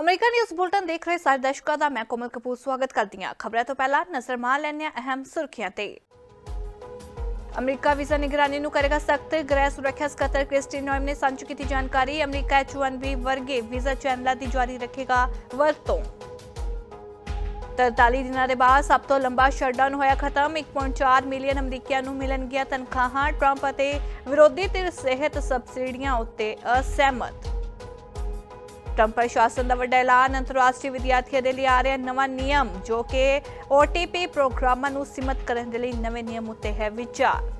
America news bulletin ਦੇਖ ਰਹੇ ਸਾਰੇ ਦਰਸ਼ਕਾਂ ਦਾ ਮੈਂ ਕੋਮਲ ਕਪੂਰ ਸਵਾਗਤ ਕਰਦੀ ਹਾਂ। ਖਬਰਾਂ ਤੋਂ ਪਹਿਲਾਂ ਨਜ਼ਰ ਮਾਰ ਲੈਂਦੇ ਅਹਿਮ ਸੁਰਖੀਆਂ ਤੇ। ਅਮਰੀਕਾ ਵੀਜ਼ਾ ਨਿਗਰਾਨੀ ਨੂੰ ਕਰੇਗਾ ਸਖਤ ਗ੍ਰਹਿ ਸੁਰੱਖਿਆ ਸਕੱਤਰ ਕ੍ਰਿਸਟੀਨ ਨੋਇਮ ਨੇ ਸਾਂਝੀ ਕੀਤੀ ਜਾਣਕਾਰੀ। ਅਮਰੀਕਾ H1B ਵਰਗੇ ਵੀਜ਼ਾ ਚੈਨਲਾਂ ਦੀ ਜਾਰੀ ਰੱਖੇਗਾ ਵਰਤੋਂ। 43 ਦਿਨਾਂ ਦੇ ਬਾਅਦ ਸਭ ਤੋਂ ਲੰਬਾ ਸ਼ਟਡਾਊਨ ਹੋਇਆ ਖਤਮ। 1.4 ਮਿਲੀਅਨ ਅਮਰੀਕੀਆਂ ਨੂੰ ਮਿਲਣਗੀਆਂ ਤਨਖਾਹਾਂ। ਟਰੰਪ ਅਤੇ ਵਿਰੋਧੀ ਧਿਰ ਸਿਹਤ ਸਬਸਿਡੀਆਂ ਉੱਤੇ ਅਸਹਿਮਤ। ਟਰੰਪ ਪ੍ਰਸ਼ਾਸਨ ਦਾ ਵੱਡਾ ਐਲਾਨ, ਅੰਤਰਰਾਸ਼ਟਰੀ ਵਿਦਿਆਰਥੀਆਂ ਦੇ ਲਈ ਆ ਰਿਹਾ ਨਵਾਂ ਨਿਯਮ, ਜੋ ਕਿ OTP ਪ੍ਰੋਗਰਾਮਾਂ ਨੂੰ ਸੀਮਤ ਕਰਨ ਦੇ ਲਈ ਨਵੇਂ ਨਿਯਮ ਉੱਤੇ ਹੈ ਵਿਚਾਰ।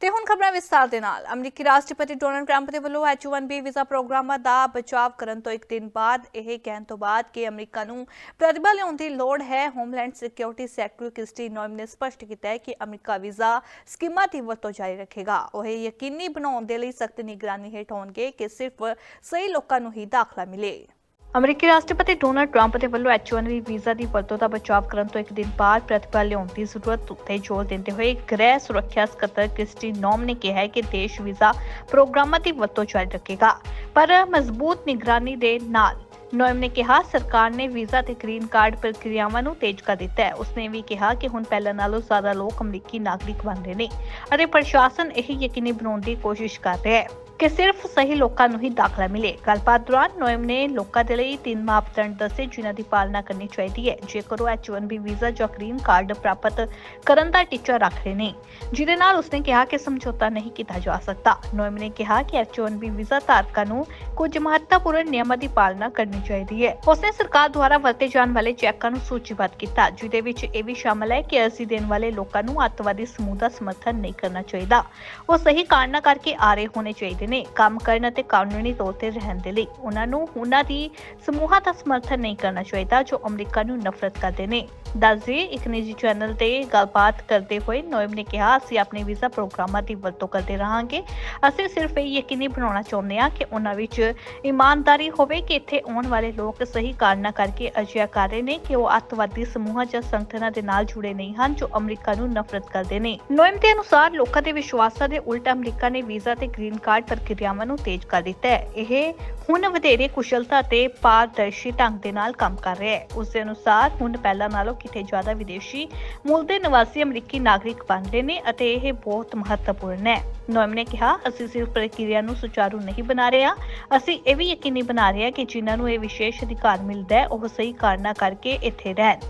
ਤੇ ਹੁਣ ਖਬਰਾਂ ਵਿਸਤਾਰ ਦੇ ਨਾਲ। ਅਮਰੀਕੀ ਰਾਸ਼ਟਰਪਤੀ ਡੋਨਲਡ ਟਰੰਪ ਦੇ ਵੱਲੋਂ H1B ਵੀਜ਼ਾ ਪ੍ਰੋਗਰਾਮਾਂ ਦਾ ਬਚਾਅ ਕਰਨ ਤੋਂ ਇੱਕ ਦਿਨ ਬਾਅਦ ਇਹ ਕਹਿਣ ਤੋਂ ਬਾਅਦ ਕਿ ਅਮਰੀਕਾ ਨੂੰ ਪ੍ਰਤਿਭਾ ਲਿਆਉਣ ਦੀ ਲੋੜ ਹੈ। Homeland security secretary Kristi Noem ਨੇ ਸਪਸ਼ਟ ਕੀਤਾ ਹੈ ਕਿ ਅਮਰੀਕਾ ਵੀਜ਼ਾ ਸਕੀਮਾਂ ਦੀ ਵਰਤੋਂ ਜਾਰੀ ਰੱਖੇਗਾ। ਉਹ ਇਹ ਯਕੀਨੀ ਬਣਾਉਣ ਦੇ ਲਈ ਸਖਤ ਨਿਗਰਾਨੀ ਹੇਠ ਹੋਣਗੇ ਕਿ ਸਿਰਫ ਸਹੀ ਲੋਕਾਂ ਨੂੰ ਹੀ ਦਾਖਲਾ ਮਿਲੇ। ਅਮਰੀਕੀ ਰਾਸ਼ਟਰਪਤੀ ਡੋਨਲਡ ਟਰੰਪ ਦੇ ਵੱਲੋਂ H1B ਵੀਜ਼ਾ ਦੀ ਵਰਤੋਂ ਦਾ ਬਚਾਅ ਕਰਨ ਤੋਂ ਇੱਕ ਦਿਨ ਬਾਅਦ ਪ੍ਰਤਿਭਾ ਲਿਆਉਣ ਦੀ ਜ਼ਰੂਰਤ ਉੱਤੇ ਜ਼ੋਰ ਦਿੰਦੇ ਹੋਏ ਗ੍ਰਹਿ ਸੁਰੱਖਿਆ ਸਕੱਤਰ ਕ੍ਰਿਸਟੀ ਨੋਮ ਨੇ ਕਿਹਾ ਹੈ ਕਿ ਦੇਸ਼ ਵੀਜ਼ਾ ਪ੍ਰੋਗਰਾਮਾਂ ਦੀ ਵਰਤੋਂ ਜਾਰੀ ਰੱਖੇਗਾ, ਪਰ ਮਜ਼ਬੂਤ ਨਿਗਰਾਨੀ ਦੇ ਨਾਲ ਨੋਇਮ ਨੇ ਕਿਹਾ, ਸਰਕਾਰ ਨੇ ਵੀਜ਼ਾ ਤੇ ਗ੍ਰੀਨ ਕਾਰਡ ਪ੍ਰਕਿਰਿਆਵਾਂ ਨੂੰ ਤੇਜ਼ ਕਰ ਦਿੱਤਾ ਹੈ। ਉਸਨੇ ਵੀ ਕਿਹਾ ਕਿ ਹੁਣ ਪਹਿਲਾਂ ਨਾਲੋਂ ਜ਼ਿਆਦਾ ਲੋਕ ਅਮਰੀਕੀ ਨਾਗਰਿਕ ਬਣ ਰਹੇ ਨੇ ਅਤੇ ਪ੍ਰਸ਼ਾਸਨ ਇਹ ਯਕੀਨੀ ਬਣਾਉਣ ਦੀ ਕੋਸ਼ਿਸ਼ ਕਰ ਰਿਹਾ ਹੈ। ਕਿ ਸਿਰਫ ਸਹੀ ਲੋਕਾਂ ਨੂੰ ਹੀ ਦਾਖਲਾ ਮਿਲੇ। ਗੱਲਬਾਤ ਦੌਰਾਨ ਨੋਇਮ ਨੇ ਲੋਕਾਂ ਦੇ ਲਈ ਤਿੰਨ ਮਾਪਦੰਡ ਦੱਸੇ, ਜਿਨ੍ਹਾਂ ਦੀ ਪਾਲਣਾ ਕਰਨੀ ਚਾਹੀਦੀ ਹੈ। ਜੇਕਰ ਉਹ H1B ਵੀਜ਼ਾ ਜਾਂ ਗ੍ਰੀਨ ਕਾਰਡ ਪ੍ਰਾਪਤ ਕਰਨ ਦਾ ਟੀਚਾ ਰੱਖ ਰਹੇ ਨੇ ਜਿਹਦੇ ਨਾਲ ਉਸਨੇ ਕਿਹਾ ਕਿ ਸਮਝੌਤਾ ਨਹੀਂ ਕੀਤਾ ਜਾ ਸਕਦਾ। ਨੋਇਮ ਨੇ ਕਿਹਾ ਕਿ H1B ਵੀਜ਼ਾ ਧਾਰਕਾਂ ਨੂੰ ਕੁਝ ਮਹੱਤਵਪੂਰਨ ਨਿਯਮਾਂ ਦੀ ਪਾਲਣਾ ਕਰਨੀ ਚਾਹੀਦੀ ਹੈ। ਉਸਨੇ ਸਰਕਾਰ ਦੁਆਰਾ ਵਰਤੇ ਜਾਣ ਵਾਲੇ ਚੈੱਕਾਂ ਨੂੰ ਸੂਚੀਬੱਧ ਕੀਤਾ, ਜਿਹਦੇ ਵਿੱਚ ਇਹ ਵੀ ਸ਼ਾਮਲ ਹੈ ਕਿ ਅਰਜ਼ੀ ਦੇਣ ਵਾਲੇ ਲੋਕਾਂ ਨੂੰ ਅੱਤਵਾਦੀ ਸਮੂਹ ਦਾ ਸਮਰਥਨ ਨਹੀਂ ਕਰਨਾ ਚਾਹੀਦਾ। ਉਹ ਸਹੀ ਕਾਰਨਾਂ ਕਰਕੇ ਆ ਰਹੇ ਹੋਣੇ ਚਾਹੀਦੇ ਨੇ ਕੰਮ ਕਰਨ ਅਤੇ ਕਾਨੂੰਨੀ ਤੌਰ ਤੇ ਰਹਿਣ ਦੇ ਲਈ ਉਹਨਾਂ ਨੂੰ ਉਹਨਾਂ ਦੀ ਸਮੂਹਾਂ ਦਾ ਸਮਰਥਨ ਨਹੀਂ ਕਰਨਾ ਚਾਹੀਦਾ ਜੋ ਅਮਰੀਕਾ ਨੂੰ ਨਫ਼ਰਤ ਕਰਦੇ ਨੇ। ਦੱਸਦੇ ਇੱਕ ਨਿੱਜੀ ਚੈਨਲ ਤੇ ਗੱਲਬਾਤ ਕਰਦੇ ਹੋਏ ਨੋਇਮ ਨੇ ਕਿਹਾ, ਅਸੀਂ ਆਪਣੇ ਵੀਜ਼ਾ ਪ੍ਰੋਗਰਾਮਾਂ ਦੀ ਵਰਤੋਂ ਕਰਦੇ ਰਹਾਂਗੇ। ਅਸੀਂ ਸਿਰਫ ਇਹ ਯਕੀਨੀ ਬਣਾਉਣਾ ਚਾਹੁੰਦੇ ਹਾਂ ਕਿ ਉਹਨਾਂ ਵਿੱਚ ਇਮਾਨਦਾਰੀ ਹੋਵੇ ਕਿ ਇੱਥੇ ਆਉਣ ਵਾਲੇ ਲੋਕ ਸਹੀ ਕਾਰਨਾਂ ਕਰਕੇ ਅਜਿਹਾ ਕਰ ਰਹੇ ਨੇ ਕਿ ਉਹ ਅੱਤਵਾਦੀ ਸਮੂਹਾਂ ਜਾਂ ਸੰਗਠਨਾਂ ਦੇ ਨਾਲ ਜੁੜੇ ਨਹੀਂ ਹਨ ਜੋ ਅਮਰੀਕਾ ਨੂੰ ਨਫ਼ਰਤ ਕਰਦੇ ਨੇ। ਨੋਇਮ ਦੇ ਅਨੁਸਾਰ, ਲੋਕਾਂ ਦੇ ਵਿਸ਼ਵਾਸਾਂ ਦੇ ਉਲਟ ਅਮਰੀਕਾ ਨੇ ਵੀਜ਼ਾ ਤੇ ਗ੍ਰੀਨ ਕਾਰਡ ਪ੍ਰਕਿਰਿਆਵਾਂ ਨੂੰ ਤੇਜ਼ ਕਰ ਦਿੱਤਾ ਹੈ। ਇਹ ਹੁਣ ਵਧੇਰੇ ਕੁਸ਼ਲਤਾ ਤੇ ਪਾਰਦਰਸ਼ੀ ਢੰਗ ਦੇ ਨਾਲ ਕੰਮ ਕਰ ਰਿਹਾ ਹੈ। ਉਸ ਦੇ ਅਨੁਸਾਰ, ਹੁਣ ਪਹਿਲਾਂ ਨਾਲੋਂ ਕਿਤੇ ਜ਼ਿਆਦਾ ਵਿਦੇਸ਼ੀ ਮੂਲ ਦੇ ਨਿਵਾਸੀ ਅਮਰੀਕੀ ਨਾਗਰਿਕ ਬਣ ਰਹੇ ਨੇ ਅਤੇ ਇਹ ਬਹੁਤ ਮਹੱਤਵਪੂਰਨ ਹੈ। ਨੋਇਮ ਨੇ ਕਿਹਾ, ਅਸੀਂ ਸਿਰਫ ਪ੍ਰਕਿਰਿਆ ਨੂੰ ਸੁਚਾਰੂ ਨਹੀਂ ਬਣਾ ਰਹੇ। ਹਾਂ ਅਸੀਂ ਇਹ ਵੀ ਯਕੀਨੀ ਬਣਾ ਰਹੇ ਹਾਂ ਕਿ ਜਿਨ੍ਹਾਂ ਨੂੰ ਇਹ ਵਿਸ਼ੇਸ਼ ਅਧਿਕਾਰ ਮਿਲਦਾ ਹੈ, ਉਹ ਸਹੀ ਕਾਰਨਾਂ ਕਰਕੇ ਇੱਥੇ ਰਹਿਣ।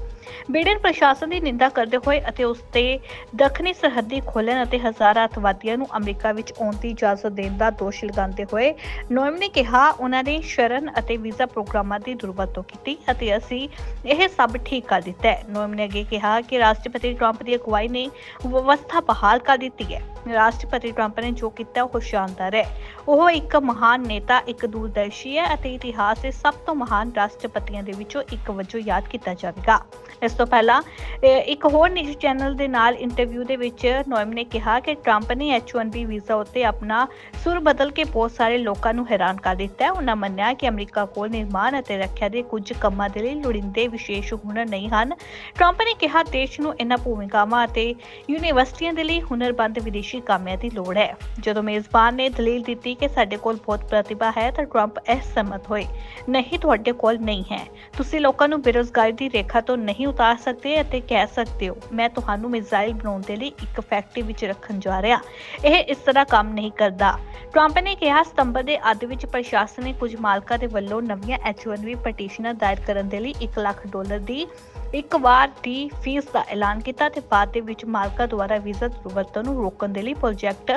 ਬਿਡਨ ਪ੍ਰਸ਼ਾਸਨ ਦੀ ਨਿੰਦਾ ਕਰਦੇ ਹੋਏ ਅਤੇ ਉਸ ਤੇ ਦੱਖਣੀ ਸਰਹੱਦੀ ਖੋਲ੍ਹਣ ਅਤੇ ਹਜ਼ਾਰਾਂ ਅਤਵਾਦੀਆਂ ਨੂੰ ਅਮਰੀਕਾ ਵਿੱਚ ਆਉਣ ਦੀ ਇਜਾਜ਼ਤ ਦੇਣ ਦਾ ਦੋਸ਼ ਲਗਾਉਂਦੇ ਹੋਏ ਨੋਇਮ ਨੇ ਕਿਹਾ, ਉਹਨਾਂ ਨੇ ਸ਼ਰਨ ਅਤੇ ਵੀਜ਼ਾ ਪ੍ਰੋਗਰਾਮਾਂ ਦੀ ਦੁਰਵਰਤੋਂ ਕੀਤੀ ਅਤੇ ਅਸੀਂ ਇਹ ਸਭ ਠੀਕ ਕਰ ਦਿੱਤਾ ਹੈ। ਨੋਇਮ ਨੇ ਅੱਗੇ ਕਿਹਾ ਕਿ ਰਾਸ਼ਟਰਪਤੀ ਟਰੰਪ ਦੀ ਅਗਵਾਈ ਨੇ ਵਿਵਸਥਾ ਬਹਾਲ ਕਰ ਦਿੱਤੀ ਹੈ। ਰਾਸ਼ਟਰਪਤੀ ਟਰੰਪ ਨੇ ਜੋ ਕੀਤਾ, ਉਹ ਸ਼ਾਨਦਾਰ ਹੈ। ਉਹ ਇੱਕ ਮਹਾਨ ਨੇਤਾ, ਇੱਕ ਦੂਰਦਰਸ਼ੀ ਹੈ ਅਤੇ ਇਤਿਹਾਸ ਦੇ ਸਭ ਤੋਂ ਮਹਾਨ ਰਾਸ਼ਟਰਪਤੀਆਂ ਦੇ ਵਿੱਚੋਂ ਇੱਕ ਵਜੋਂ ਯਾਦ ਕੀਤਾ ਜਾਵੇਗਾ। ਇਸ ਤੋਂ ਪਹਿਲਾਂ ਇੱਕ ਹੋਰ ਨਿਊਜ਼ ਚੈਨਲ ਦੇ ਨਾਲ ਇੰਟਰਵਿਊ ਦੇ ਵਿੱਚ ਨੋਇਮ ਨੇ ਕਿਹਾ ਕਿ ਟਰੰਪ ਨੇ H1B ਵੀਜ਼ਾ ਉੱਤੇ ਆਪਣਾ ਸੁਰ ਬਦਲ ਕੇ ਬਹੁਤ ਸਾਰੇ ਲੋਕਾਂ ਨੂੰ ਹੈਰਾਨ ਕਰ ਦਿੱਤਾ ਹੈ। ਉਹਨਾਂ ਮੰਨਿਆ ਕਿ ਅਮਰੀਕਾ ਕੋਲ ਨਿਰਮਾਣ ਅਤੇ ਰੱਖਿਆ ਦੇ ਕੁਝ ਕੰਮਾਂ ਦੇ ਲਈ ਲੋੜੀਂਦੇ ਵਿਸ਼ੇਸ਼ ਹੁਨਰ ਨਹੀਂ ਹਨ। ਟਰੰਪ ਨੇ ਕਿਹਾ, ਦੇਸ਼ ਨੂੰ ਇਹਨਾਂ ਭੂਮਿਕਾਵਾਂ ਅਤੇ ਯੂਨੀਵਰਸਿਟੀਆਂ ਦੇ ਲਈ ਹੁਨਰਬੰਦ ਵਿਦੇਸ਼ੀ ਕਾਮਿਆਂ ਦੀ ਲੋੜ ਹੈ। ਜਦੋਂ ਮੇਜ਼ਬਾਨ ਨੇ ਦਲੀਲ ਦਿੱਤੀ ਕਿ ਸਾਡੇ ਕੋਲ ਬਹੁਤ ਪ੍ਰਤਿਭਾ ਹੈ, ਤਾਂ ਟਰੰਪ ਅਸਹਿਮਤ ਹੋਏ। ਨਹੀਂ, ਤੁਹਾਡੇ ਕੋਲ ਨਹੀਂ ਹੈ। ਤੁਸੀਂ ਲੋਕਾਂ ਨੂੰ ਬੇਰੋਜ਼ਗਾਰੀ ਦੀ ਰੇਖਾ ਤੋਂ ਨਹੀਂ ਉਤਾਰ ਸਕਦੇ ਅਤੇ ਕਹਿ ਸਕਦੇ ਹੋ, ਮੈਂ ਤੁਹਾਨੂੰ ਮਿਜ਼ਾਈਲ ਬਣਾਉਣ ਦੇ ਲਈ ਇੱਕ ਫੈਕਟਰੀ ਵਿੱਚ ਰੱਖਣ ਜਾ ਰਿਹਾ। ਇਹ ਇਸ ਤਰ੍ਹਾਂ ਕੰਮ ਨਹੀਂ ਕਰਦਾ। ਟਰੰਪ ਨੇ ਕਿਹਾ, ਸਤੰਬਰ ਦੇ ਅੱਧ ਵਿੱਚ ਪ੍ਰਸ਼ਾਸਨ ਨੇ ਕੁਝ ਮਾਲਕਾਂ ਦੇ ਵੱਲੋਂ ਨਵੀਆਂ H1B ਪਟੀਸ਼ਨਾਂ ਦਾਇਰ ਕਰਨ ਦੇ ਲਈ 1 ਲੱਖ ਡਾਲਰ ਦੀ ਇੱਕ ਵਾਰ ਦੀ ਫੀਸ ਦਾ ਐਲਾਨ ਕੀਤਾ ਤੇ ਬਾਅਦ ਦੇ ਵਿੱਚ ਮਾਲਕਾਂ ਦੁਆਰਾ ਵੀਜ਼ਾ ਦੁਰਵਰਤੋਂ ਨੂੰ ਰੋਕਣ ਦੇ ਲਈ ਪ੍ਰੋਜੈਕਟ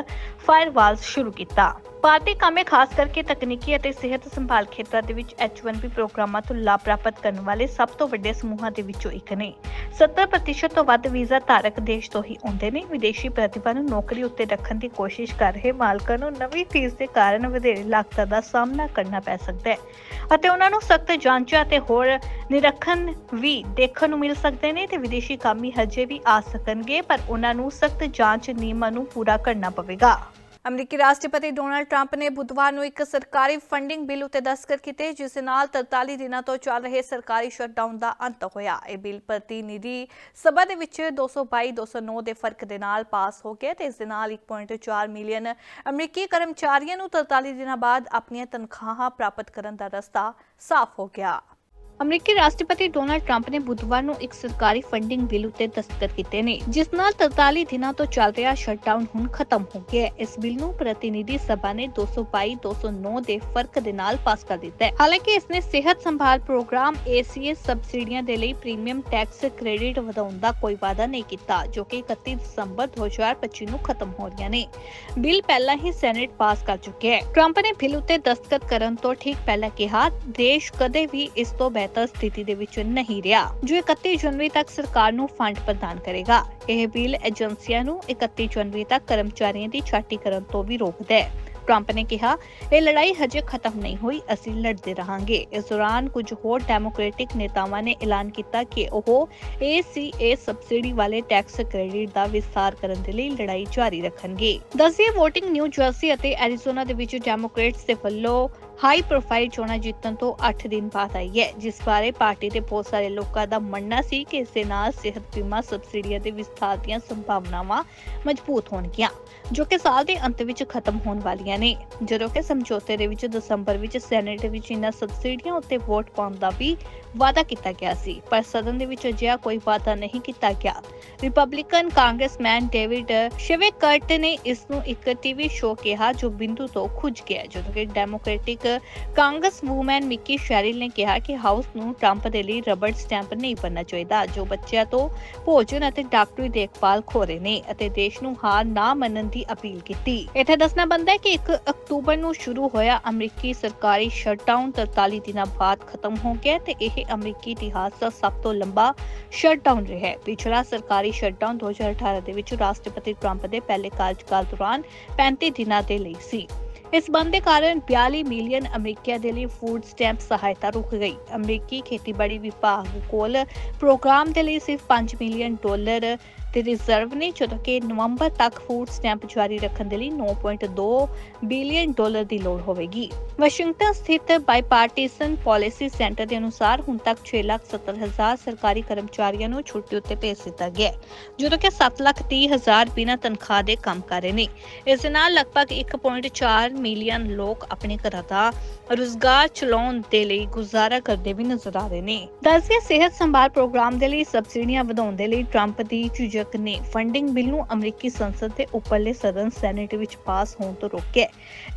ਫਾਇਰਵਾਲਸ ਸ਼ੁਰੂ ਕੀਤਾ। ਭਾਰਤੀ ਕਾਮੇ ਖਾਸ ਕਰਕੇ ਤਕਨੀਕੀ ਅਤੇ ਸਿਹਤ ਸੰਭਾਲ ਖੇਤਰਾਂ ਦੇ ਵਿੱਚ H1B ਪ੍ਰੋਗਰਾਮਾਂ ਤੋਂ ਲਾਭ ਪ੍ਰਾਪਤ ਕਰਨ ਵਾਲੇ ਸਭ ਤੋਂ ਵੱਡੇ ਸਮੂਹਾਂ ਦੇ ਵਿੱਚੋਂ ਇੱਕ ਨੇ। 70% ਤੋਂ ਵੱਧ ਵੀਜ਼ਾ ਧਾਰਕ ਦੇਸ਼ ਤੋਂ ਹੀ ਆਉਂਦੇ ਨੇ। ਵਿਦੇਸ਼ੀ ਪ੍ਰਤਿਭਾ ਨੂੰ ਨੌਕਰੀ ਉੱਤੇ ਰੱਖਣ ਦੀ ਕੋਸ਼ਿਸ਼ ਕਰ ਰਹੇ ਮਾਲਕਾਂ ਨੂੰ ਨਵੀਂ ਫੀਸ ਦੇ ਕਾਰਨ ਵਧੇਰੇ ਲਾਗਤਾਂ ਦਾ ਸਾਹਮਣਾ ਕਰਨਾ ਪੈ ਸਕਦਾ ਹੈ ਅਤੇ ਉਹਨਾਂ ਨੂੰ ਸਖਤ ਜਾਂਚਾਂ ਅਤੇ ਹੋਰ ਨਿਰੀਖਣ ਵੀ ਦੇਖ ਦੇਖਣ ਨੂੰ ਮਿਲ ਸਕਦੇ ਨੇ ਤੇ ਵਿਦੇਸ਼ੀ ਕਾਮੀ ਹਜੇ ਵੀ ਆ ਸਕਣਗੇ, ਪਰ ਉਹਨਾਂ ਨੂੰ ਸਖਤ ਜਾਂਚ ਨਿਯਮਾਂ ਨੂੰ ਪੂਰਾ ਕਰਨਾ ਪਵੇਗਾ। ਅਮਰੀਕੀ ਰਾਸ਼ਟਰਪਤੀ ਡੋਨਾਲਡ ਟਰੰਪ ਨੇ ਬੁੱਧਵਾਰ ਨੂੰ ਇੱਕ ਸਰਕਾਰੀ ਫੰਡਿੰਗ ਬਿੱਲ ਉੱਤੇ ਦਸਤਖਤ ਕੀਤੇ, ਜਿਸ ਨਾਲ 43 ਦਿਨਾਂ ਤੋਂ ਚੱਲ ਰਹੇ ਸਰਕਾਰੀ ਸ਼ਟਡਾਊਨ ਦਾ ਅੰਤ ਹੋਇਆ। ਇਹ ਬਿੱਲ ਪ੍ਰਤੀਨਿਧੀ ਸਭਾ ਦੇ ਵਿੱਚ 222-209 ਦੇ ਫ਼ਰਕ ਦੇ ਨਾਲ ਪਾਸ ਹੋ ਗਿਆ ਤੇ ਇਸ ਦੇ ਨਾਲ 1.4 ਮਿਲੀਅਨ ਅਮਰੀਕੀ ਕਰਮਚਾਰੀਆਂ ਨੂੰ 43 ਦਿਨਾਂ ਬਾਅਦ ਆਪਣੀਆਂ ਤਨਖਾਹਾਂ ਪ੍ਰਾਪਤ ਕਰਨ ਦਾ ਰਸਤਾ ਸਾਫ਼ ਹੋ ਗਿਆ। ਅਮਰੀਕੀ ਰਾਸ਼ਟਰਪਤੀ ਡੋਨਾਲਡ ਟਰੰਪ ਨੇ ਬੁੱਧਵਾਰ ਨੂੰ ਇੱਕ ਸਰਕਾਰੀ ਫੰਡਿੰਗ ਬਿੱਲ ਉੱਤੇ ਦਸਤਖਤ ਕੀਤੇ ਨੇ, ਜਿਸ ਨਾਲ 43 ਦਿਨਾਂ ਤੋਂ ਚੱਲ ਰਿਹਾ ਸ਼ਟਡਾਊਨ ਹੁਣ ਖਤਮ ਹੋ ਗਿਆ ਹੈ। ਇਸ ਬਿੱਲ ਨੂੰ ਪ੍ਰਤੀਨਿਧੀ ਸਭਾ ਨੇ 222 209 ਦੇ ਫ਼ਰਕ ਦੇ ਨਾਲ ਪਾਸ ਕਰ ਦਿੱਤਾ ਹੈ। ਹਾਲਾਂਕਿ ਇਸ ਨੇ ਸਿਹਤ ਸੰਭਾਲ ਪ੍ਰੋਗਰਾਮ ACS ਸਬਸਿਡੀਆਂ ਦੇ ਲਈ ਪ੍ਰੀਮੀਅਮ ਟੈਕਸ ਕ੍ਰੈਡਿਟ ਵਧਾਉਣ ਦਾ ਕੋਈ ਵਾਅਦਾ ਨਹੀਂ ਕੀਤਾ, ਜੋ ਕਿ 31 ਦਸੰਬਰ 2025 ਨੂੰ ਖਤਮ ਹੋ ਰਹੀਆਂ ਨੇ। ਬਿੱਲ ਪਹਿਲਾਂ ਹੀ ਸੈਨੇਟ ਪਾਸ ਕਰ ਚੁੱਕਿਆ ਹੈ। ਟਰੰਪ ਨੇ ਬਿੱਲ ਉੱਤੇ ਦਸਤਖਤ ਕਰਨ ਤੋਂ ਠੀਕ ਪਹਿਲਾਂ ਕਿਹਾ, ਦੇਸ਼ ਕਦੇ ਵੀ ਇਸ ਤੋਂ ਬਿਹਤਰ ਸਥਿਤੀ ਦੇ ਵਿੱਚ ਨਹੀਂ ਰਿਹਾ, ਜੋ 31 ਜਨਵਰੀ ਤੱਕ ਸਰਕਾਰ ਨੂੰ ਫੰਡ ਪ੍ਰਦਾਨ ਕਰੇਗਾ। ਇਹ ਬਿੱਲ ਏਜੰਸੀਆਂ ਨੂੰ 31 ਜਨਵਰੀ ਤੱਕ ਕਰਮਚਾਰੀਆਂ ਦੀ ਛਾਂਟੀ ਕਰਨ ਤੋਂ ਵੀ ਰੋਕਦਾ ਹੈ। ਟਰੰਪ ਨੇ ਕਿਹਾ, ਇਹ ਲੜਾਈ ਹਜੇ ਖਤਮ ਨਹੀਂ ਹੋਈ, ਅਸੀਂ ਲੜਦੇ ਰਹਾਂਗੇ। ਇਸ ਦੌਰਾਨ ਕੁਝ ਹੋਰ ਡੈਮੋਕ੍ਰੈਟਿਕ ਨੇਤਾਵਾਂ ਨੇ ਐਲਾਨ ਕੀਤਾ ਕਿ ਉਹ ACA ਸਬਸਿਡੀ ਵਾਲੇ ਟੈਕਸ ਕ੍ਰੈਡਿਟ ਦਾ ਵਿਸਥਾਰ ਕਰਨ ਦੇ ਲਈ ਲੜਾਈ ਜਾਰੀ ਰੱਖਣਗੇ। ਦਸੀਏ VOTING ਨਿਊ ਜਰਸੀ ਅਤੇ ਐਰੀਜ਼ੋਨਾ ਦੇ ਵਿੱਚ ਡੈਮੋਕ੍ਰੇਟਸ ਦੇ ਵੱਲੋਂ ਹਾਈ ਪ੍ਰੋਫਾਈਲ ਚੋਣਾਂ ਜਿੱਤਣ ਤੋਂ 8 ਦਿਨ ਬਾਅਦ ਆਈ ਹੈ, ਜਿਸ ਬਾਰੇ ਪਾਰਟੀ ਦੇ ਬਹੁਤ ਸਾਰੇ ਲੋਕਾਂ ਦਾ ਮੰਨਣਾ ਸੀ ਕਿ ਇਸ ਦੇ ਨਾਲ ਸਿਹਤ ਬੀਮਾ ਸਬਸਿਡੀਆਂ ਦੇ ਵਿਸਥਾਰ ਦੀਆਂ ਸੰਭਾਵਨਾਵਾਂ ਮਜ਼ਬੂਤ ਹੋਣਗੀਆਂ, ਜੋ ਕਿ ਸਾਲ ਦੇ ਅੰਤ ਵਿੱਚ ਖਤਮ ਹੋਣ ਵਾਲੀਆਂ ਨੇ। ਜਦੋਂ ਕਿ ਸਮਝੌਤੇ ਦੇ ਵਿੱਚ ਦਸੰਬਰ ਵਿੱਚ ਸੈਨੇਟ ਵਿੱਚ ਇਹਨਾਂ ਸਬਸਿਡੀਆਂ ਉੱਤੇ ਵੋਟ ਪਾਉਣ ਦਾ ਵੀ ਵਾਅਦਾ ਕੀਤਾ ਗਿਆ ਸੀ, ਪਰ ਸਦਨ ਦੇ ਵਿੱਚ ਅਜਿਹਾ ਕੋਈ ਵਾਅਦਾ ਨਹੀਂ ਕੀਤਾ ਗਿਆ। ਰਿਪਬਲਿਕਨ ਕਾਂਗਰਸਮੈਨ ਡੇਵਿਡ ਸ਼ਿਵੇਕਰਟ ਨੇ ਇਸ ਨੂੰ ਇੱਕ ਟੀਵੀ ਸ਼ੋਅ ਕਿਹਾ, ਜੋ ਬਿੰਦੂ ਤੋਂ ਖੁੱਜ ਗਿਆ, ਜਦੋਂ ਕਿ Democratic congresswoman Mikie Sherrill ਨੇ ਕਿਹਾ ਕਿ ਹਾਊਸ ਨੂੰ ਟਰੰਪ ਦੇ ਲਈ ਰਬੜ ਸਟੈਂਪ ਨਹੀਂ ਬਣਨਾ ਚਾਹੀਦਾ, ਜੋ ਬੱਚਿਆਂ ਤੋਂ ਭੋਜਨ ਅਤੇ ਡਾਕਟਰੀ ਦੇਖਭਾਲ ਖੋਰੇ ਨੇ ਅਤੇ ਦੇਸ਼ ਨੂੰ ਹਾਰ ਨਾ ਮੰਨਣ ਦੀ ਅਪੀਲ ਕੀਤੀ। ਇੱਥੇ ਦੱਸਣਾ ਬੰਦਾ ਹੈ ਕਿ 1 ਅਕਤੂਬਰ ਨੂੰ ਸ਼ੁਰੂ ਹੋਇਆ ਅਮਰੀਕੀ ਸਰਕਾਰੀ ਸ਼ਟਡਾਊਨ 43 ਦਿਨਾਂ ਬਾਅਦ ਖਤਮ ਹੋ ਗਿਆ ਤੇ ਇਹ ਅਮਰੀਕੀ ਇਤਿਹਾਸ ਦਾ ਸਭ ਤੋਂ ਲੰਬਾ ਸ਼ਟਡਾਊਨ ਰਿਹਾ ਹੈ। ਪਿਛਲਾ ਸਰਕਾਰੀ ਸ਼ਟਡਾਊਨ 2018 ਦੇ ਵਿੱਚ ਰਾਸ਼ਟਰਪਤੀ ਟਰੰਪ ਦੇ ਪਹਿਲੇ ਕਾਰਜਕਾਲ ਦੌਰਾਨ 35 ਦਿਨਾਂ ਦੇ ਲਈ ਸੀ। ਇਸ ਬੰਦ ਦੇ ਕਾਰਨ 42 ਮਿਲੀਅਨ ਅਮਰੀਕੀਆਂ ਦੇ ਲਈ ਫੂਡ ਸਟੈਂਪ ਸਹਾਇਤਾ ਰੁਕ ਗਈ। ਅਮਰੀਕੀ ਖੇਤੀਬਾੜੀ ਵਿਭਾਗ ਕੋਲ ਪ੍ਰੋਗਰਾਮ ਦੇ ਲਈ ਸਿਰਫ 5 ਮਿਲੀਅਨ ਡਾਲਰ ਦੇ ਰਿਜ਼ਰਵ ਨੇ ਜਦੋਂ ਕਿ ਨਵੰਬਰ ਤੱਕ ਫੂਡ ਸਟੈਂਪ ਜਾਰੀ ਰੱਖਣ ਦੇ ਲਈ 9.2 ਬਿਲੀਅਨ ਡਾਲਰ ਦੀ ਲੋੜ ਹੋਵੇਗੀ। ਵਾਸ਼ਿੰਗਟਨ ਸਥਿਤ ਬਾਈਪਾਰਟੀਸਨ ਪਾਲਿਸੀ ਸੈਂਟਰ ਦੇ ਅਨੁਸਾਰ ਹੁਣ ਤੱਕ 6,70,000 ਸਰਕਾਰੀ ਕਰਮਚਾਰੀਆਂ ਨੂੰ ਛੁੱਟੀ ਉੱਤੇ ਭੇਜ ਦਿੱਤਾ ਗਿਆ ਜਦੋਂ ਕਿ 7,30,000 ਬਿਨਾਂ ਤਨਖਾਹ ਦੇ ਕੰਮ ਕਰ ਰਹੇ ਨੇ। ਇਸ ਨਾਲ ਲਗਭਗ 1.4 ਮਿਲੀਅਨ ਲੋਕ ਆਪਣੇ ਘਰਾਂ ਦਾ ਰੁਜ਼ਗਾਰ ਚਲਾਉਣ ਦੇ ਲਈ ਗੁਜ਼ਾਰਾ ਕਰਦੇ ਵੀ ਨਜ਼ਰ ਆ ਰਹੇ ਨੇ। ਦੱਸਿਆ ਸਿਹਤ ਸੰਭਾਲ ਪ੍ਰੋਗਰਾਮ ਦੇ ਲਈ ਸਬਸਿਡੀਆਂ ਵਧਾਉਣ ਦੇ ਲਈ ਟਰੰਪ ਦੀ ਝਿਜਕ ਨੇ ਫੰਡਿੰਗ ਬਿੱਲ ਨੂੰ ਅਮਰੀਕੀ ਸੰਸਦ ਦੇ ਉੱਪਰਲੇ ਸਦਨ ਸੈਨੇਟ ਵਿੱਚ ਪਾਸ ਹੋਣ ਤੋਂ ਰੋਕਿਆ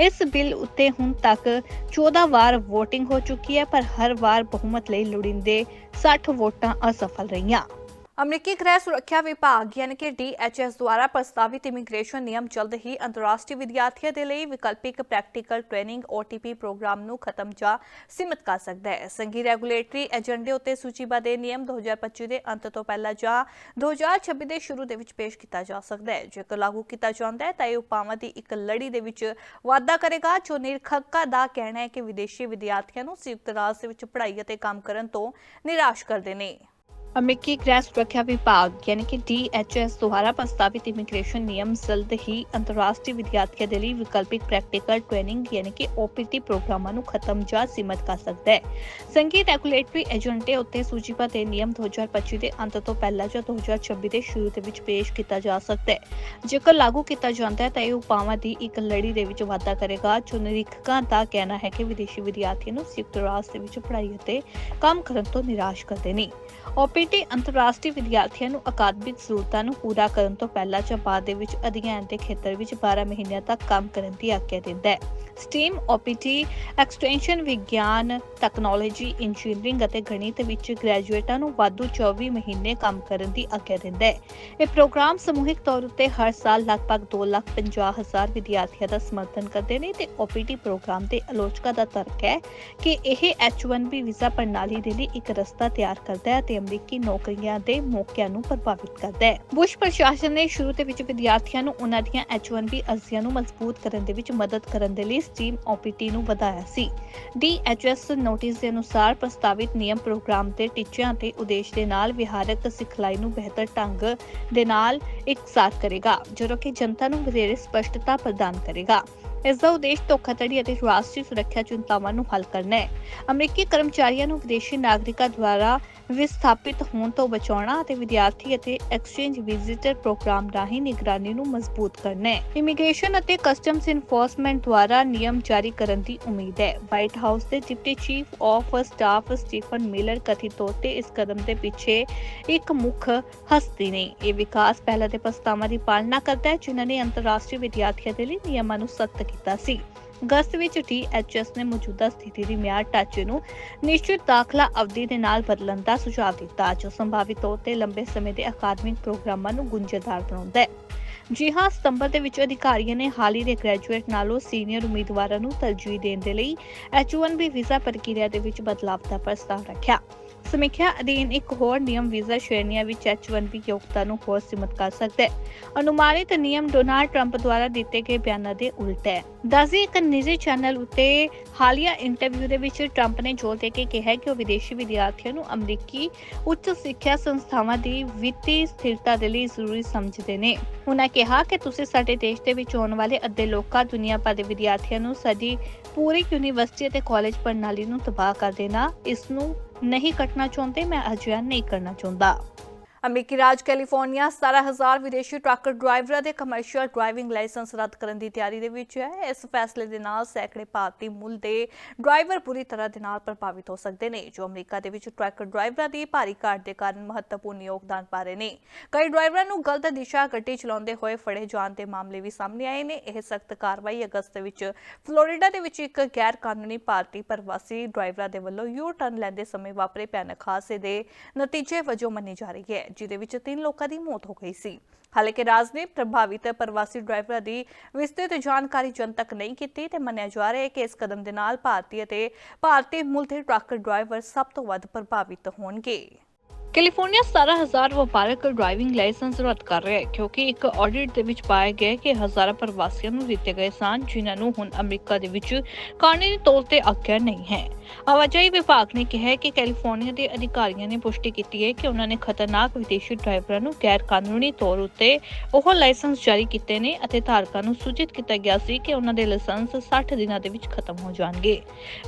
ਇਸ ਬਿੱਲ ਉੱਤੇ ਹੁਣ ਤੱਕ 14 ਵਾਰ VOTING ਹੋ ਚੁੱਕੀ ਹੈ, ਪਰ ਹਰ ਵਾਰ ਬਹੁਮਤ ਲਈ ਲੋੜੀਂਦੇ 60 ਵੋਟਾਂ ਅਸਫਲ ਰਹੀਆਂ। ਅਮਰੀਕੀ ਗ੍ਰਹਿ ਸੁਰੱਖਿਆ ਵਿਭਾਗ, ਯਾਨੀ ਕਿ DHS ਦੁਆਰਾ ਪ੍ਰਸਤਾਵਿਤ ਇਮੀਗ੍ਰੇਸ਼ਨ ਨਿਯਮ ਜਲਦ ਹੀ ਅੰਤਰਰਾਸ਼ਟਰੀ ਵਿਦਿਆਰਥੀਆਂ ਦੇ ਲਈ ਵਿਕਲਪਿਕ ਪ੍ਰੈਕਟੀਕਲ ਟ੍ਰੇਨਿੰਗ OTP ਪ੍ਰੋਗਰਾਮ ਨੂੰ ਖਤਮ ਜਾਂ ਸੀਮਿਤ ਕਰ ਸਕਦਾ ਹੈ। ਸੰਘੀ ਰੈਗੂਲੇਟਰੀ ਏਜੰਡੇ ਉੱਤੇ ਸੂਚੀਬੱਧ ਇਹ ਨਿਯਮ 2025 ਦੇ ਅੰਤ ਤੋਂ ਪਹਿਲਾਂ ਜਾਂ 2026 ਦੇ ਸ਼ੁਰੂ ਦੇ ਵਿੱਚ ਪੇਸ਼ ਕੀਤਾ ਜਾ ਸਕਦਾ ਹੈ। ਜੇਕਰ ਲਾਗੂ ਕੀਤਾ ਜਾਂਦਾ ਹੈ, ਤਾਂ ਇਹ ਉਪਾਵਾਂ ਦੀ ਇੱਕ ਲੜੀ ਦੇ ਵਿੱਚ ਵਾਧਾ ਕਰੇਗਾ, ਜੋ ਨਿਰਖਕਾਂ ਦਾ ਕਹਿਣਾ ਹੈ ਕਿ ਵਿਦੇਸ਼ੀ ਵਿਦਿਆਰਥੀਆਂ ਨੂੰ ਸੰਯੁਕਤ ਰਾਜ ਦੇ ਵਿੱਚ ਪੜ੍ਹਾਈ ਅਤੇ ਕੰਮ ਕਰਨ ਤੋਂ ਨਿਰਾਸ਼ ਕਰਦੇ ਨੇ। ਅਮਰੀਕੀ ਗ੍ਰਹਿ ਸੁਰੱਖਿਆ ਵਿਭਾਗ, ਯਾਨੀ ਕਿ DHS ਦੁਆਰਾ ਪ੍ਰਸਤਾਵਿਤ ਇਮੀਗ੍ਰੇਸ਼ਨ ਨਿਯਮ ਜਲਦ ਹੀ ਅੰਤਰਰਾਸ਼ਟਰੀ ਵਿਦਿਆਰਥੀਆਂ ਦੇ ਲਈ ਵਿਕਲਪਿਕ ਪ੍ਰੈਕਟੀਕਲ ਟ੍ਰੇਨਿੰਗ, ਯਾਨੀ ਕਿ OPT ਪ੍ਰੋਗਰਾਮਾਂ ਨੂੰ ਖਤਮ ਜਾਂ ਸੀਮਤ ਕਰ ਸਕਦਾ ਹੈ। ਸੰਘੀ ਰੈਗੂਲੇਟਰੀ ਏਜੰਟੇ ਉੱਤੇ ਸੂਚੀਬੱਧ ਇਹ ਨਿਯਮ 2025 ਦੇ ਅੰਤ ਤੋਂ ਪਹਿਲਾਂ ਜਾਂ 2026 ਦੇ ਸ਼ੁਰੂ ਦੇ ਵਿੱਚ ਪੇਸ਼ ਕੀਤਾ ਜਾ ਸਕਦਾ ਹੈ। ਜੇਕਰ ਲਾਗੂ ਕੀਤਾ ਜਾਂਦਾ ਹੈ, ਤਾਂ ਇਹ ਉਪਾਵਾਂ ਦੀ ਇੱਕ ਲੜੀ ਦੇ ਵਿੱਚ ਵਾਧਾ ਕਰੇਗਾ, ਜੋ ਨਿਰੀਖਕਾਂ ਦਾ ਕਹਿਣਾ ਹੈ ਕਿ ਵਿਦੇਸ਼ੀ ਵਿਦਿਆਰਥੀਆਂ ਨੂੰ ਸੰਯੁਕਤ ਰਾਜ ਦੇ ਵਿੱਚ ਪੜ੍ਹਾਈ ਅਤੇ ਕੰਮ ਕਰਨ ਤੋਂ ਨਿਰਾਸ਼ ਕਰਦੇ ਨੇ। OPT ਅੰਤਰਰਾਸ਼ਟਰੀ ਵਿਦਿਆਰਥੀਆਂ ਨੂੰ ਅਕਾਦਮਿਕ ਜ਼ਰੂਰਤਾਂ ਨੂੰ ਪੂਰਾ ਕਰਨ ਤੋਂ ਪਹਿਲਾਂ ਜਾਂ ਦੇ ਵਿੱਚ ਅਧਿਐਨ ਦੇ ਖੇਤਰ ਵਿੱਚ 12 ਮਹੀਨਿਆਂ ਤੱਕ ਕੰਮ ਕਰਨ ਦੀ ਆਗਿਆ ਦਿੰਦਾ ਹੈ। STEAM OPT ਐਕਸਟੈਂਸ਼ਨ ਵਿਗਿਆਨ ਤਕਨਾਲੋਜੀ ਇੰਜੀਨੀਅਰਿੰਗ ਅਤੇ ਗਣਿਤ ਵਿੱਚ ਗ੍ਰੈਜੂਏਟਾਂ ਨੂੰ ਵਾਧੂ 24 ਮਹੀਨੇ ਕੰਮ ਕਰਨ ਦੀ ਆਗਿਆ ਦਿੰਦਾ ਹੈ। ਇਹ ਪ੍ਰੋਗਰਾਮ ਸਮੂਹਿਕ ਤੌਰ ਉੱਤੇ ਹਰ ਸਾਲ ਲਗਭਗ 2,50,000 ਵਿਦਿਆਰਥੀਆਂ ਦਾ ਸਮਰਥਨ ਕਰਦੇ ਨੇ ਤੇ ਓਪੀਟੀ ਪ੍ਰੋਗਰਾਮ ਦੇ ਆਲੋਚਕਾਂ ਦਾ ਤਰਕ ਹੈ ਕਿ ਇਹ H1B ਵੀਜ਼ਾ ਪ੍ਰਣਾਲੀ ਦੇ ਲਈ ਇੱਕ ਰਸਤਾ ਤਿਆਰ ਕਰਦਾ ਹੈ ਤੇ ਅਮਰੀਕੀ ਅਮਰੀਕੀ ਨੌਕਰੀਆਂ ਦੇ ਮੌਕਿਆਂ ਨੂੰ ਪ੍ਰਭਾਵਿਤ ਕਰਦਾ ਹੈ। ਬੁਸ਼ ਪ੍ਰਸ਼ਾਸਨ ਨੇ ਸ਼ੁਰੂ ਦੇ ਵਿੱਚ ਵਿਦਿਆਰਥੀਆਂ ਨੂੰ ਉਹਨਾਂ ਦੀਆਂ H1B ਅਰਜ਼ੀਆਂ ਨੂੰ ਮਜ਼ਬੂਤ ਕਰਨ ਦੇ ਵਿੱਚ ਮਦਦ ਕਰਨ ਦੇ ਲਈ ਸਟ੍ਰੀਮ OPT ਨੂੰ ਵਧਾਇਆ ਸੀ। DHS ਨੋਟਿਸ ਦੇ ਅਨੁਸਾਰ ਪ੍ਰਸਤਾਵਿਤ ਨਿਯਮ ਪ੍ਰੋਗਰਾਮ ਦੇ ਟੀਚਿਆਂ ਅਤੇ ਉਦੇਸ਼ ਦੇ ਨਾਲ ਵਿਹਾਰਕ ਸਿਖਲਾਈ ਨੂੰ ਬਿਹਤਰ ਢੰਗ ਦੇ ਨਾਲ ਇਕਸਾਰ ਕਰੇਗਾ ਜਦੋਂ ਕਿ ਜਨਤਾ ਨੂੰ ਵਧੇਰੇ ਸਪਸ਼ਟਤਾ ਪ੍ਰਦਾਨ ਕਰੇਗਾ। ਇਸ ਦਾ ਉਦੇਸ਼ ਧੋਖਾਧੜੀ ਅਤੇ ਰਾਸ਼ਟਰੀ ਸੁਰੱਖਿਆ ਚਿੰਤਾਵਾਂ ਨੂੰ ਹੱਲ ਕਰਨਾ ਹੈ। ਅਮਰੀਕੀ ਕਰਮਚਾਰੀਆਂ ਨੂੰ ਵਿਦੇਸ਼ੀ ਨਾਗਰਿਕਾਂ ਦੁਆਰਾ ਵਿਸਥਾਪਿਤ ਹੋਣ ਤੋਂ ਬਚਾਉਣਾ ਅਤੇ ਵਿਦਿਆਰਥੀ ਅਤੇ ਐਕਸਚੇਂਜ ਵਿਜ਼ਿਟਰ ਪ੍ਰੋਗਰਾਮ ਰਾਹੀਂ ਨਿਗਰਾਨੀ ਨੂੰ ਮਜ਼ਬੂਤ ਕਰਨਾ ਹੈ। ਇਮੀਗ੍ਰੇਸ਼ਨ ਅਤੇ ਕਸਟਮਸ ਇਨਫੋਰਸਮੈਂਟ ਦੁਆਰਾ ਨਿਯਮ ਜਾਰੀ ਕਰਨ ਦੀ ਉਮੀਦ ਹੈ। ਵਾਈਟ ਹਾਊਸ ਦੇ deputy chief of staff Stephen Miller ਕਥਿਤ ਤੌਰ ਤੇ ਇਸ ਕਦਮ ਦੇ ਪਿੱਛੇ ਇੱਕ ਮੁੱਖ ਹਸਤੀ ਨੇ। ਇਹ ਵਿਕਾਸ ਪਹਿਲਾਂ ਦੇ ਪ੍ਰਸਤਾਵਾਂ ਦੀ ਪਾਲਣਾ ਕਰਦਾ ਹੈ, ਜਿਨ੍ਹਾਂ ਨੇ ਅੰਤਰਰਾਸ਼ਟਰੀ ਵਿਦਿਆਰਥੀਆਂ ਦੇ ਲਈ ਨਿਯਮਾਂ ਨੂੰ ਸਖਤ ਕੀਤਾ ਸੀ। ਅਗਸਤ ਵਿੱਚ THS ਨੇ ਮੌਜੂਦਾ ਸਥਿਤੀ ਦੀ ਮਿਆਦ ਢਾਂਚੇ ਨੂੰ ਨਿਸ਼ਚਿਤ ਦਾਖਲਾ ਅਵਧੀ ਦੇ ਨਾਲ ਬਦਲਣ ਦਾ ਸੁਝਾਅ ਦਿੱਤਾ, ਜੋ ਸੰਭਾਵਿਤ ਤੌਰ ਤੇ ਲੰਬੇ ਸਮੇਂ ਦੇ ਅਕਾਦਮਿਕ ਪ੍ਰੋਗਰਾਮਾਂ ਨੂੰ ਗੁੰਝਲਦਾਰ ਬਣਾਉਂਦਾ ਹੈ। ਜੀ ਹਾਂ, ਸਤੰਬਰ ਦੇ ਵਿੱਚ ਅਧਿਕਾਰੀਆਂ ਨੇ ਹਾਲ ਹੀ ਦੇ ਗ੍ਰੈਜੂਏਟ ਨਾਲੋਂ ਸੀਨੀਅਰ ਉਮੀਦਵਾਰਾਂ ਨੂੰ ਤਰਜੀਹ ਦੇਣ ਦੇ ਲਈ H1B ਵੀਜ਼ਾ ਪ੍ਰਕਿਰਿਆ ਦੇ ਵਿੱਚ ਬਦਲਾਅ ਦਾ ਪ੍ਰਸਤਾਵ ਰੱਖਿਆ। ਸਮੀਖਿਆ ਅਧੀਨ ਇੱਕ ਹੋਰ ਨਿਯਮ ਵੀਜ਼ਾ ਸ਼੍ਰੇਣੀਆਂ ਵਿੱਚ H1B ਯੋਗਤਾ ਨੂੰ ਹੋਰ ਸੀਮਤ ਕਰ ਸਕਦਾ ਹੈ। ਅਨੁਮਾਨਿਤ ਨਿਯਮ ਡੋਨਾਲਡ ਟਰੰਪ ਦੁਆਰਾ ਦਿੱਤੇ ਗਏ ਬਿਆਨਾਂ ਦੇ ਉਲਟ ਹੈ। ਦੱਸਦੀ ਇੱਕ ਨਿੱਜੀ ਚੈਨਲ ਉੱਤੇ ਹਾਲੀਆ ਇੰਟਰਵਿਊ ਦੇ ਵਿੱਚ ਟਰੰਪ ਨੇ ਜ਼ੋਰ ਦੇ ਕੇ ਕਿਹਾ ਕਿ ਉਹ ਵਿਦੇਸ਼ੀ ਵਿਦਿਆਰਥੀਆਂ ਨੂੰ ਅਮਰੀਕੀ ਉੱਚ ਸਿੱਖਿਆ ਸੰਸਥਾਵਾਂ ਦੀ ਵਿੱਤੀ ਸਥਿਰਤਾ ਦੇ ਲਈ ਜ਼ਰੂਰੀ ਸਮਝਦੇ ਨੇ। ਉਹਨਾਂ ਕਿਹਾ ਕਿ ਤੁਸੀਂ ਸਾਡੇ ਦੇਸ਼ ਦੇ ਵਿੱਚ ਆਉਣ ਵਾਲੇ ਅੱਧੇ ਲੋਕਾਂ, ਦੁਨੀਆ ਭਰ ਦੇ ਵਿਦਿਆਰਥੀਆਂ ਨੂੰ ਸਾਡੀ ਪੂਰੀ ਯੂਨੀਵਰਸਿਟੀ ਅਤੇ ਕਾਲਜ ਪ੍ਰਣਾਲੀ ਨੂੰ ਤਬਾਹ ਕਰ ਦੇਣਾ, ਇਸ ਨੂੰ ਨਹੀਂ ਕੱਟਣਾ ਚਾਹੁੰਦੇ ਮੈਂ ਅਜਿਹਾ ਨਹੀਂ ਕਰਨਾ ਚਾਹੁੰਦਾ। ਅਮਰੀਕੀ ਰਾਜ ਕੈਲੀਫੋਰਨੀਆ 17000 ਵਿਦੇਸ਼ੀ ਟਰੱਕ ਡਰਾਈਵਰਾਂ ਦੇ ਕਮਰਸ਼ੀਅਲ ਡਰਾਈਵਿੰਗ ਲਾਇਸੈਂਸ ਰੱਦ ਕਰਨ ਦੀ ਤਿਆਰੀ ਦੇ ਵਿੱਚ ਹੈ। ਇਸ ਫੈਸਲੇ ਦੇ ਨਾਲ ਸੈਂਕੜੇ ਭਾਰਤੀ ਮੂਲ ਦੇ ਡਰਾਈਵਰ ਪੂਰੀ ਤਰ੍ਹਾਂ ਦੇ ਨਾਲ ਪ੍ਰਭਾਵਿਤ ਹੋ ਸਕਦੇ ਨੇ, ਜੋ ਅਮਰੀਕਾ ਦੇ ਵਿੱਚ ਟਰੱਕ ਡਰਾਈਵਰਾਂ ਦੀ ਭਾਰੀ ਘਾਟ ਦੇ ਕਾਰਨ ਮਹੱਤਵਪੂਰਨ ਯੋਗਦਾਨ ਪਾ ਰਹੇ ਨੇ। ਕਈ ਡਰਾਈਵਰਾਂ ਨੂੰ ਗਲਤ ਦਿਸ਼ਾ ਗੱਡੀ ਚਲਾਉਂਦੇ ਹੋਏ ਫੜੇ ਜਾਣ ਦੇ ਮਾਮਲੇ ਵੀ ਸਾਹਮਣੇ ਆਏ ਨੇ। ਇਹ ਸਖਤ ਕਾਰਵਾਈ ਅਗਸਤ ਵਿੱਚ ਫਲੋਰੀਡਾ ਦੇ ਵਿੱਚ ਇੱਕ ਗੈਰ ਕਾਨੂੰਨੀ ਭਾਰਤੀ ਪ੍ਰਵਾਸੀ ਡਰਾਈਵਰਾਂ ਦੇ ਵੱਲੋਂ ਯੂ ਟਰਨ ਲੈਂਦੇ ਸਮੇਂ ਵਾਪਰੇ ਭਿਆਨਕ ਹਾਦਸੇ ਦੇ ਨਤੀਜੇ ਵਜੋਂ ਮੰਨੀ ਜਾ ਰਹੀ ਹੈ ਜਿਹਦੇ ਵਿੱਚ ਤਿੰਨ ਲੋਕਾਂ ਦੀ ਮੌਤ ਹੋ ਗਈ ਸੀ। ਹਾਲਾਂਕਿ ਰਾਜ ਨੇ ਪ੍ਰਭਾਵਿਤ ਪ੍ਰਵਾਸੀ ਡਰਾਈਵਰਾਂ ਦੀ ਵਿਸਤ੍ਰਿਤ ਜਾਣਕਾਰੀ ਜਨਤਕ ਨਹੀਂ ਕੀਤੀ ਤੇ ਮੰਨਿਆ ਜਾ ਰਿਹਾ ਹੈ ਕਿ ਇਸ ਕਦਮ ਦੇ ਨਾਲ ਭਾਰਤੀ ਅਤੇ ਭਾਰਤੀ ਮੂਲ ਦੇ ਟਰੱਕ ਡਰਾਈਵਰ ਸਭ ਤੋਂ ਵੱਧ ਪ੍ਰਭਾਵਿਤ ਹੋਣਗੇ। ਕੈਲੀਫੋਰਨੀਆ 17000 ਵਪਾਰਕ ਡਰਾਈਵਿੰਗ ਲਾਇਸੈਂਸ ਰੱਦ ਕਰ ਰਿਹਾ ਹੈ ਕਿਉਂਕਿ ਇੱਕ ਆਡਿਟ ਦੇ ਵਿੱਚ ਪਾਇਆ ਗਿਆ ਕਿ ਹਜ਼ਾਰਾਂ ਪ੍ਰਵਾਸੀਆਂ ਨੂੰ ਦਿੱਤੇ ਗਏ ਸਨ ਜਿਨ੍ਹਾਂ ਨੂੰ ਹੁਣ ਅਮਰੀਕਾ ਦੇ ਵਿੱਚ ਕਾਨੂੰਨੀ ਤੌਰ ਤੇ ਆਗਿਆ ਨਹੀਂ ਹੈ। ਆਵਾਜਾਈ ਵਿਭਾਗ ਨੇ ਕਿਹਾ ਕਿ ਕੈਲੀਫੋਰਨੀਆ ਦੇ ਅਧਿਕਾਰੀਆਂ ਨੇ ਪੁਸ਼ਟੀ ਕੀਤੀ ਹੈ ਕਿ ਉਹਨਾਂ ਨੇ ਖਤਰਨਾਕ ਵਿਦੇਸ਼ੀ ਡਰਾਈਵਰਾਂ ਨੂੰ ਗੈਰ ਕਾਨੂੰਨੀ ਤੌਰ ਉੱਤੇ ਉਹ ਲਾਇਸੈਂਸ ਜਾਰੀ ਕੀਤੇ ਨੇ ਅਤੇ ਧਾਰਕਾਂ ਨੂੰ ਸੂਚਿਤ ਕੀਤਾ ਗਿਆ ਸੀ ਕਿ ਉਹਨਾਂ ਦੇ ਲਾਇਸੈਂਸ 60 ਦਿਨਾਂ ਦੇ ਵਿੱਚ ਖਤਮ ਹੋ ਜਾਣਗੇ।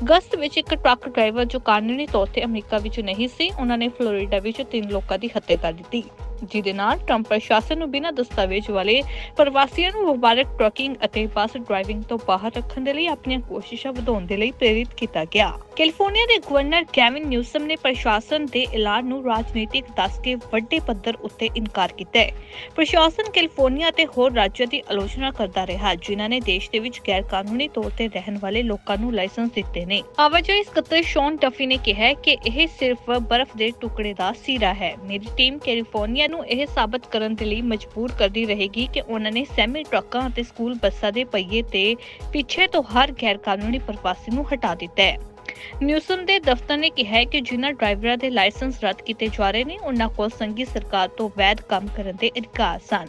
ਅਗਸਤ ਵਿੱਚ ਇੱਕ ਟਰੱਕ ਡਰਾਈਵਰ ਜੋ ਕਾਨੂੰਨੀ ਤੌਰ ਤੇ ਅਮਰੀਕਾ ਵਿੱਚ ਨਹੀਂ ਸੀ, ਉਹਨਾਂ ਨੇ ਫਲੋਰੀਡਾ ਵਿੱਚ ਤਿੰਨ ਲੋਕਾਂ ਦੀ ਹੱਤਿਆ ਕਰ ਦਿੱਤੀ। ਜਿਹਦੇ ਨਾਲ ਟਰੰਪ ਪ੍ਰਸ਼ਾਸਨ ਨੂੰ ਬਿਨਾਂ ਦਸਤਾਵੇਜ਼ ਵਾਲੇ ਪ੍ਰਵਾਸੀਆਂ ਨੂੰ ਵਪਾਰਕ ਟਰੱਕਿੰਗ ਅਤੇ ਬੱਸ ਡਰਾਈਵਿੰਗ ਤੋਂ ਬਾਹਰ ਰੱਖਣ ਦੇ ਲਈ ਆਪਣੀਆਂ ਕੋਸ਼ਿਸ਼ਾਂ ਵਧਾਉਣ ਦੇ ਲਈ ਪ੍ਰੇਰਿਤ ਕੀਤਾ ਗਿਆ। ਕੈਲੀਫੋਰਨੀਆ ਦੇ ਗਵਰਨਰ ਕੈਵਿਨ ਨਿਊਸਮ ਨੇ ਪ੍ਰਸ਼ਾਸਨ ਦੇ ਐਲਾਨ ਨੂੰ ਰਾਜਨੀਤਿਕ ਦੱਸ ਕੇ ਵੱਡੇ ਪੱਧਰ ਉੱਤੇ ਇਨਕਾਰ ਕੀਤਾ ਹੈ। ਪ੍ਰਸ਼ਾਸਨ ਕੈਲੀਫੋਰਨੀਆ ਅਤੇ ਹੋਰ ਰਾਜਾਂ ਦੀ ਆਲੋਚਨਾ ਕਰਦਾ ਰਿਹਾ, ਜਿਨ੍ਹਾਂ ਨੇ ਦੇਸ਼ ਦੇ ਵਿੱਚ ਗੈਰ ਕਾਨੂੰਨੀ ਤੌਰ ਤੇ ਰਹਿਣ ਵਾਲੇ ਲੋਕਾਂ ਨੂੰ ਲਾਇਸੈਂਸ ਦਿੱਤੇ ਨੇ। ਆਵਾਜਾਈ ਸਕੱਤਰ ਸ਼ੌਨ ਟਫੀ ਨੇ ਕਿਹਾ ਕਿ ਇਹ ਸਿਰਫ ਬਰਫ਼ ਦੇ ਟੁਕੜੇ ਦਾ ਸਿਰਾ ਹੈ। ਮੇਰੀ ਟੀਮ ਕੈਲੀਫੋਰਨੀਆ ਨੂੰ ਇਹ ਸਾਬਤ ਕਰਨ ਦੇ ਲਈ ਮਜਬੂਰ ਕਰਦੀ ਰਹੇਗੀ ਕਿ ਉਹਨਾਂ ਨੇ ਸੈਮੀ ਟਰੱਕਾਂ ਅਤੇ ਸਕੂਲ ਬੱਸਾਂ ਦੇ ਪਹੀਏ ਤੇ ਪਿੱਛੇ ਤੋਂ ਹਰ ਗੈਰ ਕਾਨੂੰਨੀ ਪ੍ਰਵਾਸੀ ਨੂੰ ਹਟਾ ਦਿੱਤਾ ਹੈ। ਨਿਊਸਮ ਦੇ ਦਫ਼ਤਰ ਨੇ ਕਿਹਾ ਹੈ ਕਿ ਜਿਨ੍ਹਾਂ ਡਰਾਈਵਰਾਂ ਦੇ ਲਾਇਸੈਂਸ ਰੱਦ ਕੀਤੇ ਜਾ ਰਹੇ ਨੇ, ਉਹਨਾਂ ਕੋਲ ਸੰਘੀ ਸਰਕਾਰ ਤੋਂ ਵੈਧ ਕੰਮ ਕਰਨ ਦੇ ਅਧਿਕਾਰ ਸਨ।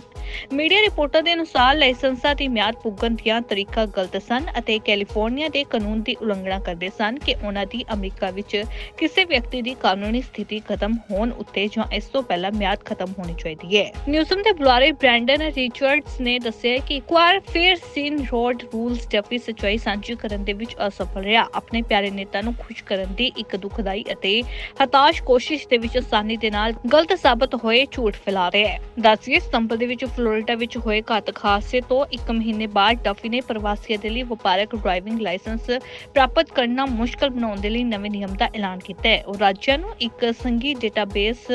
ਮੀਡੀਆ ਰਿਪੋਰਟਾਂ ਦੇ ਅਨੁਸਾਰ ਲਾਇਸੈਂਸਾਂ ਦੀ ਮਿਆਦ ਪੁੱਗਣ ਦੀਆਂ ਤਰੀਕਾ ਗਲਤ ਸਨ ਅਤੇ ਕੈਲੀਫੋਰਨੀਆ ਦੇ ਕਾਨੂੰਨ ਦੀ ਉਲੰਘਣਾ ਕਰਦੇ ਸਨ ਕਿ ਉਹਨਾਂ ਦੀ ਅਮਰੀਕਾ ਵਿੱਚ ਕਿਸੇ ਵਿਅਕਤੀ ਦੀ ਕਾਨੂੰਨੀ ਸਥਿਤੀ ਖਤਮ ਹੋਣ ਉੱਤੇ ਜਾਂ ਇਸ ਤੋਂ ਪਹਿਲਾਂ ਮਿਆਦ ਖਤਮ ਹੋਣੀ ਚਾਹੀਦੀ ਹੈ। ਨਿਊਜ਼ਮ ਦੇ ਬੁਲਾਰੇ ਬ੍ਰੈਂਡਨ ਰਿਚਰਡਸ ਨੇ ਦੱਸਿਆ ਕਿ ਕੁਆਰ ਫੇਅਰ ਸੀਨ ਰੋਡ ਰੂਲਸ ਡੱਫੀ ਸਚਾਈ ਸਾਂਝੀ ਕਰਨ ਦੇ ਵਿੱਚ ਅਸਫਲ ਰਿਹਾ। ਆਪਣੇ ਪਿਆਰੇ ਨੇਤਾ ਨੂੰ ਖੁਸ਼ ਕਰਨ ਦੀ ਇੱਕ ਦੁਖਦਾਈ ਅਤੇ ਹਤਾਸ਼ ਕੋਸ਼ਿਸ਼ ਦੇ ਵਿੱਚ ਆਸਾਨੀ ਦੇ ਨਾਲ ਗਲਤ ਸਾਬਤ ਹੋਏ ਝੂਠ ਫੈਲਾ ਰਿਹਾ ਹੈ। ਦੱਸੀਏ ਸਤੰਬਰ ਦੇ ਵਿੱਚ ਫਲੋਰੀਡਾ ਵਿੱਚ ਹੋਏ ਘਾਤਕ ਹਾਦਸੇ ਤੋਂ ਇੱਕ ਮਹੀਨੇ ਬਾਅਦ ਡਫੀ ਨੇ ਪ੍ਰਵਾਸੀਆਂ ਦੇ ਲਈ ਵਪਾਰਕ ਡਰਾਈਵਿੰਗ ਲਾਇਸੈਂਸ ਪ੍ਰਾਪਤ ਕਰਨਾ ਮੁਸ਼ਕਲ ਬਣਾਉਣ ਦੇ ਲਈ ਨਵੇਂ ਨਿਯਮ ਦਾ ਐਲਾਨ ਕੀਤਾ ਹੈ। ਉਹ ਰਾਜਾਂ ਨੂੰ ਇੱਕ ਸੰਘੀ ਡੇਟਾਬੇਸ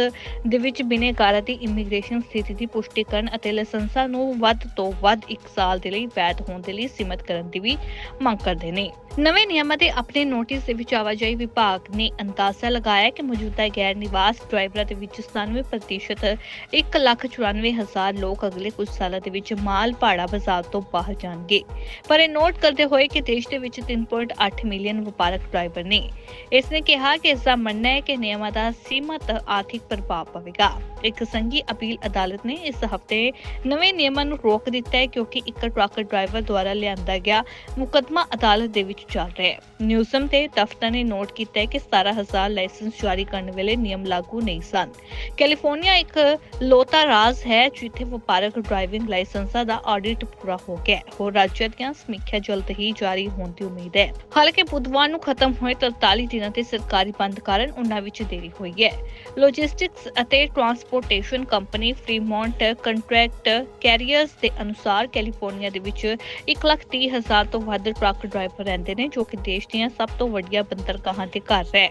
ਦੇ ਵਿੱਚ ਬਿਨੇਕਾਰਾਂ ਦੀ ਇਮੀਗ੍ਰੇਸ਼ਨ ਸਥਿਤੀ ਦੀ ਪੁਸ਼ਟੀ ਕਰਨ ਅਤੇ ਲਾਇਸੈਂਸਾਂ ਨੂੰ ਵੱਧ ਤੋਂ ਵੱਧ 1 ਸਾਲ ਦੇ ਲਈ ਵੈਧ ਹੋਣ ਦੇ ਲਈ ਸੀਮਤ ਕਰਨ ਦੀ ਵੀ ਮੰਗ ਕਰਦੇ ਨੇ। ਨਵੇਂ ਨਿਯਮਾਂ ਦੇ ਆਪਣੇ ਨੋਟਿਸ ਦੇ ਵਿੱਚ ਆਵਾਜਾਈ ਵਿਭਾਗ ਨੇ ਅੰਦਾਜ਼ਾ ਲਗਾਇਆ ਕਿ ਮੌਜੂਦਾ ਗੈਰ ਨਿਵਾਸ ਡਰਾਈਵਰਾਂ ਦੇ ਵਿੱਚ 97% 1,94,000 ਲੋਕ ਅਗਲੇ ਕੁਝ ਸਾਲਾਂ ਦੇ ਵਿੱਚ ਮਾਲ ਭਾੜਾ ਬਾਜ਼ਾਰ ਤੋਂ ਬਾਹਰ ਜਾਣਗੇ। ਪਰ ਇਹ ਨੋਟ ਕਰਦੇ ਹੋਏ ਕਿ ਦੇਸ਼ ਦੇ ਵਿੱਚ 3.8 ਮਿਲੀਅਨ ਵਪਾਰਕ ਡਰਾਈਵਰ ਨੇ। ਇਸ ਨੇ ਕਿਹਾ ਕਿ ਇਸ ਦਾ ਮੰਨਣਾ ਹੈ ਕਿ ਨਿਯਮਾਂ ਦਾ ਸੀਮਤ ਆਰਥਿਕ ਪ੍ਰਭਾਵ ਪਵੇਗਾ। ਇੱਕ ਸੰਘੀ ਅਪੀਲ ਅਦਾਲਤ ਨੇ ਇਸ ਹਫ਼ਤੇ ਨਵੇਂ ਨਿਯਮਾਂ ਨੂੰ ਰੋਕ ਦਿੱਤਾ ਹੈ ਕਿਉਂਕਿ ਇੱਕ ਟਰੱਕ ਡਰਾਈਵਰ ਦੁਆਰਾ ਲਿਆਂਦਾ ਗਿਆ ਮੁਕੱਦਮਾ ਅਦਾਲਤ ਦੇ ਵਿੱਚ ਚੱਲ ਰਿਹਾ ਹੈ। ਨਿਊਜ਼ਮ ਤੇ ਦਫ਼ਤਰ ਨੇ ਨੋਟ ਕੀਤਾ ਹੈ ਕਿ 17000 ਲਾਇਸੈਂਸ ਜਾਰੀ ਕਰਨ ਵੇਲੇ ਨਿਯਮ ਲਾਗੂ ਨਹੀਂ ਸਨ। ਕੈਲੀਫੋਰਨੀਆ ਇੱਕ ਲੋਤਾ ਰਾਜ ਹੈ ਜਿੱਥੇ ਵਪਾਰਕ ਡਰਾਈਵਿੰਗ ਲਾਇਸੈਂਸਾਂ ਦਾ ਆਡਿਟ ਪੂਰਾ ਹੋ ਗਿਆ ਹੈ। ਹੋਰ ਰਾਜਾਂ ਦੀਆਂ ਸਮੀਖਿਆ ਜਲਦ ਹੀ ਜਾਰੀ ਹੋਣ ਦੀ ਉਮੀਦ ਹੈ। ਹਾਲਾਂਕਿ ਬੁੱਧਵਾਰ ਨੂੰ ਖਤਮ ਹੋਏ 43 ਦਿਨਾਂ ਦੇ ਸਰਕਾਰੀ ਬੰਦ ਕਾਰਨ ਉਨ੍ਹਾਂ ਵਿੱਚ ਦੇਰੀ ਹੋਈ ਹੈ। ਲੌਜਿਸਟਿਕਸ ਅਤੇ transportation company Fremont contract carriers ਦੇ ਅਨੁਸਾਰ ਕੈਲੀਫੋਰਨੀਆ ਦੇ ਵਿੱਚ 1,30,000 ਤੋਂ ਵੱਧ ਟਰੱਕ ਡਰਾਈਵਰ ਰਹਿੰਦੇ ਨੇ ਜੋ ਕਿ ਦੇਸ਼ ਦੀਆਂ ਸਭ ਤੋਂ ਵੱਡੀਆਂ ਬੰਦਰਗਾਹਾਂ ਦੇ ਘਰ ਹੈ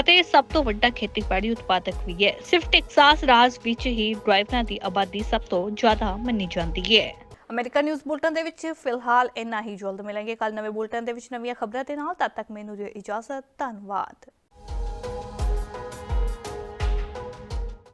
ਅਤੇ ਇਹ ਸਭ ਤੋਂ ਵੱਡਾ ਖੇਤੀਬਾੜੀ ਉਤਪਾਦਕ ਵੀ ਹੈ। ਸਿਰਫ ਟੈਕਸਾਸ ਰਾਜ ਵਿੱਚ ਹੀ ਡਰਾਈਵਰਾਂ ਦੀ ਆਬਾਦੀ ਸਭ ਤੋਂ ਜ਼ਿਆਦਾ ਮੰਨੀ ਜਾਂਦੀ ਹੈ। ਅਮਰੀਕਾ ਨਿਊਜ਼ ਬੁਲਟਨ ਦੇ ਵਿੱਚ ਫਿਲਹਾਲ ਇੰਨਾ ਹੀ। ਜਲਦ ਮਿਲਾਂਗੇ ਕੱਲ ਨਵੇਂ ਬੁਲਟਨ ਦੇ ਵਿੱਚ ਨਵੀਆਂ ਖਬਰਾਂ ਦੇ ਨਾਲ। ਤਦ ਤੱਕ ਮੈਨੂੰ ਦਿਓ ਇਜਾਜ਼ਤ। ਧੰਨਵਾਦ।